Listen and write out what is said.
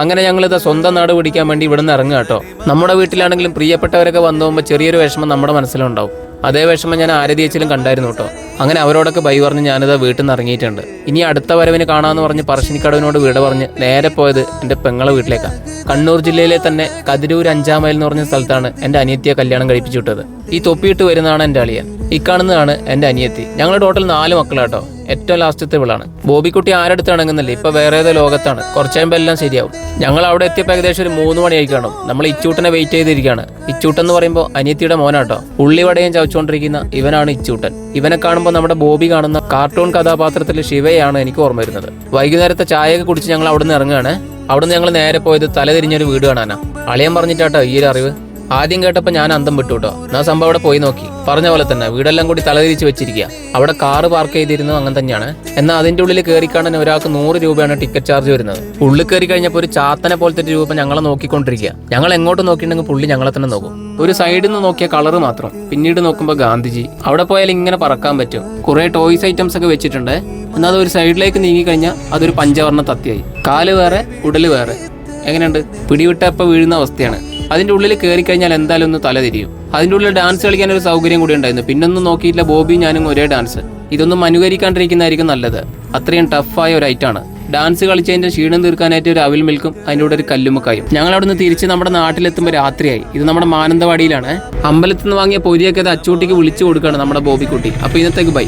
അങ്ങനെ ഞങ്ങളിത് സ്വന്തം നാട് പിടിക്കാൻ വേണ്ടി ഇവിടുന്ന് ഇറങ്ങുക കേട്ടോ. നമ്മുടെ വീട്ടിലാണെങ്കിലും പ്രിയപ്പെട്ടവരൊക്കെ വന്നു പോകുമ്പോൾ ചെറിയൊരു വിഷമം നമ്മുടെ മനസ്സിലുണ്ടാവും. അതേ വിഷമം ഞാൻ ആരതിയച്ചിലും കണ്ടായിരുന്നു കേട്ടോ. അങ്ങനെ അവരോടൊക്കെ ബൈ പറഞ്ഞ് ഞാനിത് വീട്ടിൽ നിന്ന് ഇറങ്ങിയിട്ടുണ്ട്. ഇനി അടുത്ത വരവിന് കാണാമെന്ന് പറഞ്ഞ് പറശ്ശിനിക്കടവിനോട് വീട് പറഞ്ഞ് നേരെ പോയത് എന്റെ പെങ്ങളെ വീട്ടിലേക്കാണ് കണ്ണൂർ ജില്ലയിലെ തന്നെ കതിരൂർ അഞ്ചാം മൈൽ എന്ന് പറഞ്ഞ സ്ഥലത്താണ് എന്റെ അനിയത്തിയെ കല്യാണം കഴിപ്പിച്ചു വിട്ടത്. ഈ തൊപ്പിയിട്ട് വരുന്നതാണ് എന്റെ അളിയൻ. ഈ കാണുന്നതാണ് എന്റെ അനിയത്തി. ഞങ്ങൾ ടോട്ടൽ നാല് മക്കളാട്ടോ ഏറ്റവും ലാസ്റ്റത്തെ വിളാണ്. ബോബിക്കുട്ടി ആരെടുത്ത് ഇണങ്ങുന്നില്ല. ഇപ്പൊ വേറെ ഏതോ ലോകത്താണ്. കുറച്ച് കഴിയുമ്പോൾ എല്ലാം ശരിയാവും. ഞങ്ങൾ അവിടെ എത്തിയപ്പോൾ ഏകദേശം ഒരു മൂന്ന് മണിയായി കാണും നമ്മൾ ഇച്ചൂട്ടനെ വെയിറ്റ് ചെയ്തിരിക്കുകയാണ് ഇച്ചൂട്ടൻ എന്ന് പറയുമ്പോൾ അനിയത്തിയുടെ മോനാട്ടോ. ഉള്ളിവടയും ചവച്ചുകൊണ്ടിരിക്കുന്ന ഇവനാണ് ഇച്ചൂട്ടൻ. ഇവനെ കാണുമ്പോൾ നമ്മുടെ ബോബി കാണുന്ന കാർട്ടൂൺ കഥാപാത്രത്തിൽ ശിവയാണ് എനിക്ക് ഓർമ്മ വരുന്നത്. വൈകുന്നേരത്തെ ചായയൊക്കെ കുടിച്ച് ഞങ്ങൾ അവിടെ നിന്ന് ഇറങ്ങുകയാണ്. അവിടെ നിന്ന് ഞങ്ങൾ നേരെ പോയത് തലതിരിഞ്ഞൊരു വീട് കാണാനാ. അളിയൻ പറഞ്ഞിട്ടാട്ടോ ഈ ഒരു അറിവ്. ആദ്യം കേട്ടപ്പോൾ ഞാൻ അന്തം വിട്ടു കേട്ടോ. ഞാൻ സംഭവം അവിടെ പോയി നോക്കി. പറഞ്ഞ പോലെ തന്നെ വീടെല്ലാം കൂടി തലതിരിച്ച് വെച്ചിരിക്കുക. അവിടെ കാറ് പാർക്ക് ചെയ്തിരുന്നു അങ്ങനെ തന്നെയാണ്. എന്നാൽ അതിന്റെ ഉള്ളിൽ കയറി കാണാൻ ഒരാൾക്ക് നൂറ് രൂപയാണ് ടിക്കറ്റ് ചാർജ് വരുന്നത്. ഉള്ളിൽ കയറി കഴിഞ്ഞപ്പോൾ ഒരു ചാത്തനെ പോലത്തെ രൂപം ഞങ്ങളെ നോക്കിക്കൊണ്ടിരിക്കുക. ഞങ്ങൾ എങ്ങോട്ട് നോക്കിയിട്ടുണ്ടെങ്കിൽ പുള്ളി ഞങ്ങളെ തന്നെ നോക്കും. ഒരു സൈഡിൽ നിന്ന് നോക്കിയ കളറ് മാത്രം. പിന്നീട് നോക്കുമ്പോൾ ഗാന്ധിജി. അവിടെ പോയാൽ ഇങ്ങനെ പറക്കാൻ പറ്റും. കുറെ ടോയ്സ് ഐറ്റംസ് ഒക്കെ വെച്ചിട്ടുണ്ട്. എന്നാൽ അത് ഒരു സൈഡിലേക്ക് നീങ്ങി കഴിഞ്ഞാൽ അതൊരു പഞ്ചവർണ തത്തിയായി. കാൽ വേറെ ഉടൽ വേറെ. എങ്ങനെയുണ്ട്? പിടിവിട്ടപ്പോൾ വീഴുന്ന അവസ്ഥയാണ്. അതിന്റെ ഉള്ളിൽ കയറി കഴിഞ്ഞാൽ എന്തായാലും ഒന്ന് തല തിരിയും. അതിന്റെ ഉള്ളിൽ ഡാൻസ് കളിക്കാൻ ഒരു സൗകര്യം കൂടി ഉണ്ടായിരുന്നു. പിന്നൊന്നും നോക്കിയില്ല ബോബി ഞാനും ഒരേ ഡാൻസ് ഇതൊന്നും അനുകരിക്കാണ്ടിരിക്കുന്നതായിരിക്കും നല്ലത്. അത്രയും ടഫായ ഒരു ഐറ്റാണ് ഡാൻസ് കളിച്ചതിന്റെ ക്ഷീണം തീർക്കാനായിട്ട് ഒരു അവിൽ മിൽക്കും അതിന്റെ കൂടെ ഒരു കല്ലുമുക്കായും. ഞങ്ങൾ അവിടെ നിന്ന് തിരിച്ച് നമ്മുടെ നാട്ടിലെത്തുമ്പോൾ രാത്രിയായി. ഇത് നമ്മുടെ മാനന്തവാടിയിലാണ്. അമ്പലത്തിൽ നിന്ന് വാങ്ങിയ പൊരിയൊക്കെ അത് അച്ചൂട്ടിക്ക് വിളിച്ചു കൊടുക്കുകയാണ് നമ്മുടെ ബോബിക്കുട്ടി. അപ്പോൾ ഇന്നത്തേക്ക് ബൈ